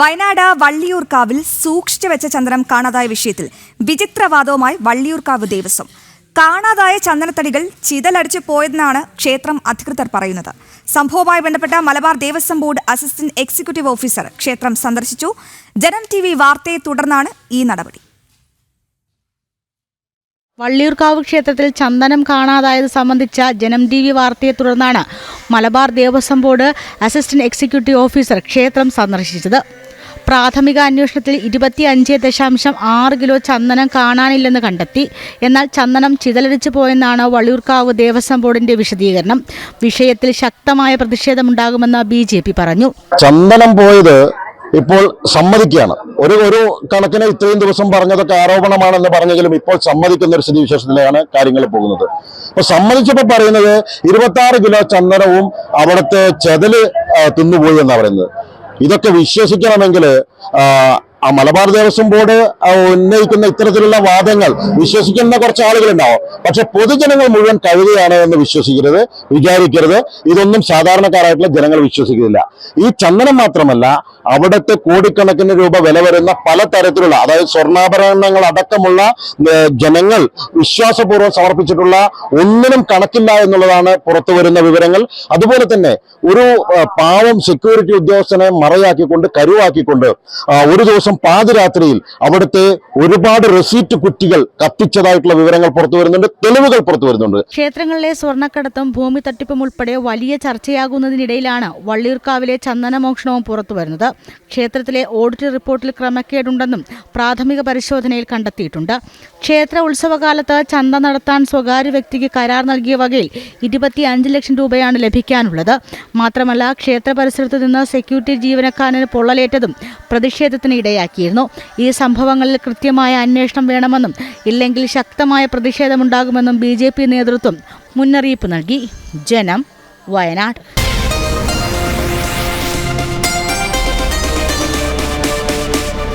വയനാട് വള്ളിയൂർക്കാവിൽ സൂക്ഷിച്ചു വെച്ച ചന്ദനം കാണാതായ വിഷയത്തിൽ വിചിത്രവാദവുമായി വള്ളിയൂർക്കാവ് ദേവസ്വം. കാണാതായ ചന്ദനത്തടികൾ ചിതലടിച്ചു പോയെന്നാണ് ക്ഷേത്രം അധികൃതർ പറയുന്നത്. സംഭവവുമായി ബന്ധപ്പെട്ട Malabar Devaswom board assistant executive officer ക്ഷേത്രം സന്ദർശിച്ചു. ജനം ടി വാർത്തയെ തുടർന്നാണ് ഈ നടപടി. വള്ളിയൂർക്കാവ് ക്ഷേത്രത്തിൽ ചന്ദനം കാണാതായത് സംബന്ധിച്ച ജനം ടി വി വാർത്തയെ തുടർന്നാണ് Malabar Devaswom board assistant executive officer ക്ഷേത്രം സന്ദർശിച്ചത്. പ്രാഥമിക അന്വേഷണത്തിൽ ഇരുപത്തി അഞ്ച് ദശാംശം ആറ് കിലോ ചന്ദനം കാണാനില്ലെന്ന് കണ്ടെത്തി. എന്നാൽ ചന്ദനം ചിതലരിച്ചു പോയെന്നാണ് വള്ളിയൂർക്കാവ് ദേവസ്വം ബോർഡിന്റെ വിശദീകരണം. വിഷയത്തിൽ ശക്തമായ പ്രതിഷേധമുണ്ടാകുമെന്ന് ബി പറഞ്ഞു. ചന്ദനം പോയത് ഇപ്പോൾ സമ്മതിക്കുകയാണ്. ഒരു ഒരു കണക്കിന് ഇത്രയും ദിവസം പറഞ്ഞതൊക്കെ ആരോപണമാണെന്ന് പറഞ്ഞെങ്കിലും ഇപ്പോൾ സമ്മതിക്കുന്ന ഒരു സ്ഥിതിവിശേഷത്തിലാണ് കാര്യങ്ങൾ പോകുന്നത്. അപ്പൊ സമ്മതിച്ചപ്പോൾ പറയുന്നത് ഇരുപത്തി കിലോ ചന്ദനവും അവിടുത്തെ ചെതൽ തിന്നുപോയി എന്നാണ് പറയുന്നത്. ഇതൊക്കെ വിശ്വസിക്കണമെങ്കിൽ ആ മലബാർ ദേവസ്വം ബോർഡ് ഉന്നയിക്കുന്ന ഇത്തരത്തിലുള്ള വാദങ്ങൾ വിശ്വസിക്കുന്ന കുറച്ച് ആളുകളുണ്ടാവും. പക്ഷെ പൊതുജനങ്ങൾ മുഴുവൻ കഴുകുകയാണ് എന്ന് വിശ്വസിക്കരുത് വിചാരിക്കരുത്. ഇതൊന്നും സാധാരണക്കാരായിട്ടുള്ള ജനങ്ങൾ വിശ്വസിക്കുന്നില്ല. ഈ ചന്ദനം മാത്രമല്ല അവിടുത്തെ കോടിക്കണക്കിന് രൂപ വില വരുന്ന പലതരത്തിലുള്ള അതായത് സ്വർണാഭരണങ്ങൾ അടക്കമുള്ള ജനങ്ങൾ വിശ്വാസപൂർവം സമർപ്പിച്ചിട്ടുള്ള ഒന്നിനും കണക്കില്ല എന്നുള്ളതാണ് പുറത്തു വരുന്ന വിവരങ്ങൾ. അതുപോലെ തന്നെ ഒരു പാവം സെക്യൂരിറ്റി ഉദ്യോഗസ്ഥനെ മറയാക്കിക്കൊണ്ട് കരുവാക്കിക്കൊണ്ട് ഒരു ദിവസം പാതിരാത്രിയിൽ അവിടുത്തെ ഒരുപാട് റെസീറ്റ് കുറ്റികൾ കത്തിച്ചതായിട്ടുള്ള വിവരങ്ങൾ പുറത്തു വരുന്നുണ്ട് തെളിവുകൾ പുറത്തു വരുന്നുണ്ട്. ക്ഷേത്രങ്ങളിലെ സ്വർണക്കടത്തും ഭൂമി തട്ടിപ്പും ഉൾപ്പെടെ വലിയ ചർച്ചയാകുന്നതിനിടയിലാണ് വള്ളിയൂർക്കാവിലെ ചന്ദനമോഷണവും പുറത്തുവരുന്നത് ക്ഷേത്രത്തിലെ ഓഡിറ്റ് റിപ്പോർട്ടിൽ ക്രമക്കേടുണ്ടെന്നും പ്രാഥമിക പരിശോധനയിൽ കണ്ടെത്തിയിട്ടുണ്ട്. ക്ഷേത്ര ഉത്സവകാലത്ത് ചന്ത നടത്താൻ സ്വകാര്യ വ്യക്തിക്ക് കരാർ നൽകിയ വകയിൽ ഇരുപത്തി അഞ്ച് ലക്ഷം രൂപയാണ് ലഭിക്കാനുള്ളത്. മാത്രമല്ല ക്ഷേത്ര പരിസരത്ത് നിന്ന് സെക്യൂരിറ്റി ജീവനക്കാരന് പൊള്ളലേറ്റതും പ്രതിഷേധത്തിന് ഇടയാക്കിയിരുന്നു ഈ സംഭവങ്ങളിൽ കൃത്യമായ അന്വേഷണം വേണമെന്നും ഇല്ലെങ്കിൽ ശക്തമായ പ്രതിഷേധമുണ്ടാകുമെന്നും ബി നേതൃത്വം മുന്നറിയിപ്പ് നൽകി. ജനം വയനാട്.